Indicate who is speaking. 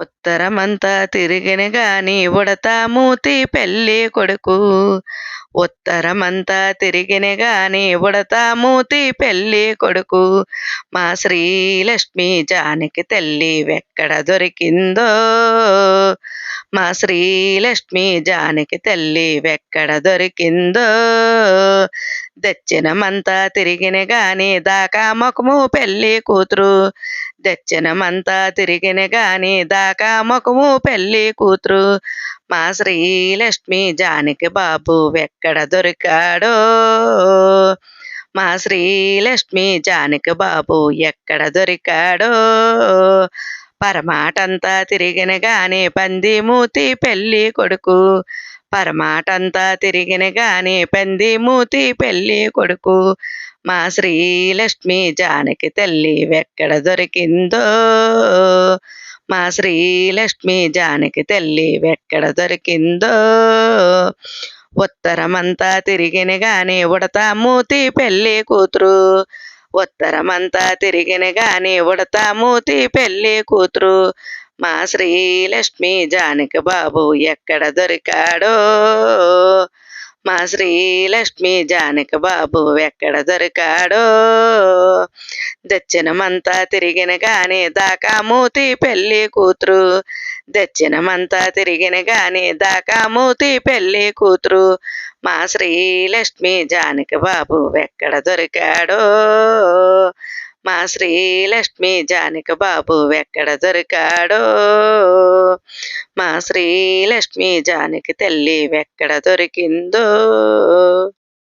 Speaker 1: ఉత్తరమంతా తిరిగిన గాని ఉడతా మూతి పెళ్ళి కొడుకు. ఉత్తరమంతా తిరిగిన గాని ఉడతా మూతి పెళ్ళి కొడుకు. మా శ్రీలక్ష్మి జానకి తల్లి ఎక్కడ దొరికిందో మా శ్రీలక్ష్మి జానకి తల్లి వెక్కడ దొరికిందో? దచ్చినమంతా తిరిగిన గాని దాకా ముఖము పెళ్ళి కూతురు. దచ్చినమంతా తిరిగిన గాని దాకా ముఖము పెళ్ళి కూతురు. మా శ్రీలక్ష్మి జానకి బాబు ఎక్కడ దొరికాడో? మా శ్రీలక్ష్మి జానకి బాబు ఎక్కడ దొరికాడో? పరమాటంతా తిరిగిన గానే పంది మూతి పెళ్ళి కొడుకు. పరమాటంతా తిరిగిన గానే పంది మూతి పెళ్ళి కొడుకు. మా శ్రీలక్ష్మి జానకి తల్లి ఎక్కడ దొరికిందో? మా శ్రీలక్ష్మి జానకి తల్లి ఎక్కడ దొరికిందో? ఉత్తరమంతా తిరిగిన గాని ఉడతా మూతి పెళ్ళి కూతురు. ఉత్తరమంతా తిరిగిన గాని ఉడతా మూతి పెళ్ళి కూతురు. మా శ్రీలక్ష్మి జానకి బాబు ఎక్కడ దొరికాడో? మా శ్రీలక్ష్మి జానకి బాబు ఎక్కడ దొరికాడో? దచ్చినమంతా తిరిగిన గాని దాకా మూతి పెళ్ళి కూతురు. దచ్చినమంతా తిరిగిన గాని దాకా మూతి పెళ్ళి కూతురు. మా శ్రీలక్ష్మి జానకి బాబు ఎక్కడ దొరికాడో? మా శ్రీలక్ష్మి జానకి బాబు ఎక్కడ దొరికాడో? మా శ్రీలక్ష్మి జానకి తల్లి ఎక్కడ దొరికిందో?